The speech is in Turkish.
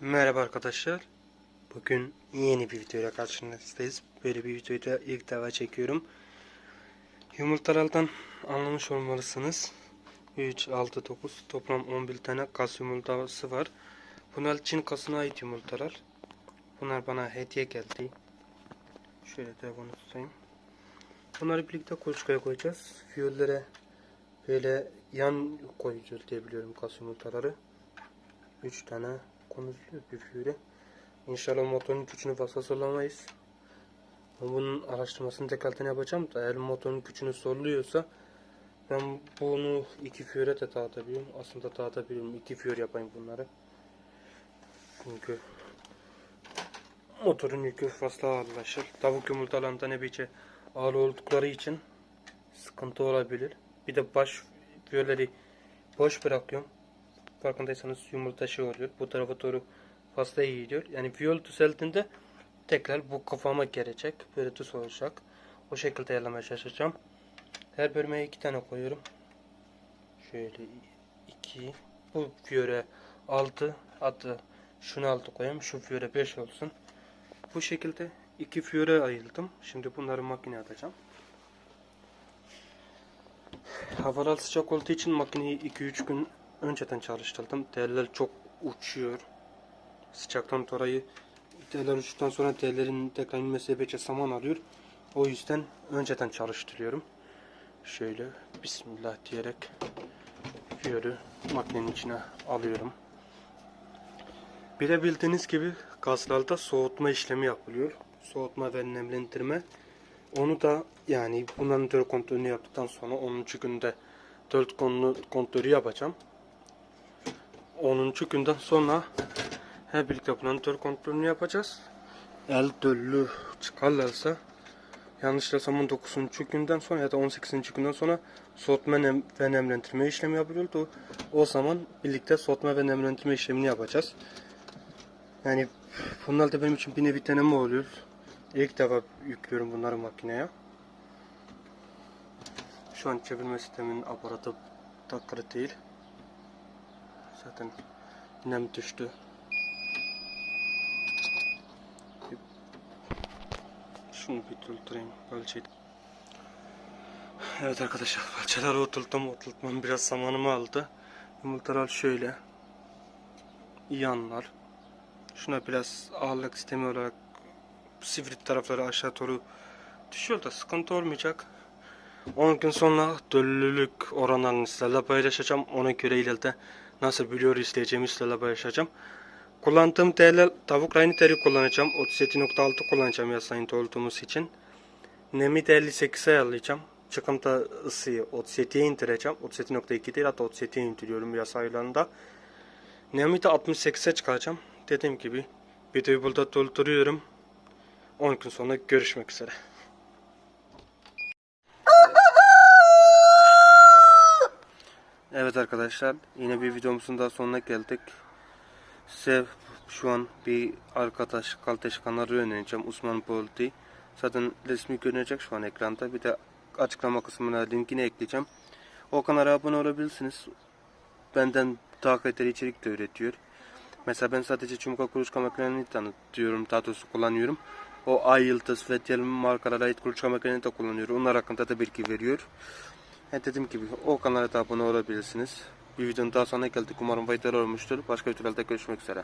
Merhaba arkadaşlar. Bugün yeni bir videoyla karşınızdayız. Böyle bir videoyu da ilk defa çekiyorum. Yumurtalardan anlamış olmalısınız. 3, 6, 9 toplam 11 tane kas yumurtası var. Bunlar Çin kasına ait yumurtalar. Bunlar bana hediye geldi. Şöyle telefonu tutayım. Bunları birlikte kuluçkaya koyacağız. Fiyollere böyle yan koyacağız diye biliyorum kas yumurtaları. 3 tane konuluyor bir füre. İnşallah motorun gücünü fazla zorlamayız. Ama Bunun araştırmasını tekrardan yapacağım da eğer motorun gücünü zorluyorsa ben bunu iki füre de dağıtabilirim. Aslında dağıtabilirim. İki füre yapayım bunları. Çünkü motorun yükü fazla ağırlaşır. Tavuk yumurtalarında ne biçe ağır oldukları için sıkıntı olabilir. Bir de baş füreleri boş bırakıyorum farkındaysanız yumurta şey oluyor. Bu tarafa doğru fazla iyi gidiyor. Yani fiyol düzelttiğinde tekrar bu kafama gelecek. Böyle düz olacak. O şekilde ayarlamaya çalışacağım. Her bölmeye iki tane koyuyorum. Şöyle iki. Bu fiyore altı. Hatta şunu altı koyayım. Şu fiyore beş olsun. Bu şekilde iki fiyore ayırdım. Şimdi bunları makineye atacağım. Havalar sıcak olduğu için makineyi 2-3 gün önceden çalıştırdım. Değerler çok uçuyor. Sıcaktan dolayı değerler uçtuktan sonra değerlerin tekrar inmesi epeyce zaman alıyor. O yüzden önceden çalıştırıyorum. Şöyle Bismillah diyerek fiyörü makinenin içine alıyorum. Bir de bildiğiniz gibi gazlarda soğutma işlemi yapılıyor. Soğutma ve nemlendirme. Onu da yani bunların dört kontrolünü yaptıktan sonra 10. günde dört kontrolü yapacağım. 10. günden sonra hep birlikte dört kontrolünü yapacağız. El döllü çıkarlarsa yanlışlıkla 19. günden sonra ya da 18. günden sonra soğutma ve nemlendirme işlemi yapılıyordu. O zaman birlikte soğutma ve nemlendirme işlemini yapacağız. Yani bunlar da benim için bir nevi deneme oluyor. İlk defa yüklüyorum bunları makineye. Şu an çevirme sisteminin aparatı takılı değil. Zaten nem düştü. Şunu bir doldurayım balçayı. Evet arkadaşlar balçaları oturttum. Oturtmam biraz zamanımı aldı. Yumurtalar şöyle. Yanlar. Şuna biraz ağırlık sistemi olarak sivri tarafları aşağı doğru düşüyor da sıkıntı olmayacak. 10 gün sonra döllülük oranlarını sizlerle paylaşacağım. Ona göre ileride nasıl biliyor izleyeceğimi sizlerle paylaşacağım. Kullandığım değerler tavuk aynı teri kullanacağım. 37.6 kullanacağım yaz ayında olduğumuz için. Nemi de 58'e ayarlayacağım. Çıkımda ısıyı 37'ye indireceğim. 37.2 değil hatta 37'ye indiriyorum yaz aylarında. Nemi de 68'e çıkaracağım. Dediğim gibi videoyu burada dolduruyorum. 10 gün sonra görüşmek üzere. Evet arkadaşlar yine bir videomuzun daha sonuna geldik. Size şu an bir arkadaş Kalteş kanalı önereceğim Osman Bolti. Zaten resmi görünecek şu an ekranda. Bir de açıklama kısmına linkini ekleyeceğim. O kanala abone olabilirsiniz. Benden daha kaliteli içerik de üretiyor. Mesela ben sadece Çumka kuluçka makinelerini tanıtıyorum, daha doğrusu kullanıyorum. O Ay Yıldız ve diğer markalara ait kuluçka makinelerini de kullanıyor. Onlar hakkında da bilgi veriyor. Yani dediğim gibi o kanala da abone olabilirsiniz. Bir videonun daha sonuna geldik. Umarım faydalı olmuştur. Başka videolarda görüşmek üzere.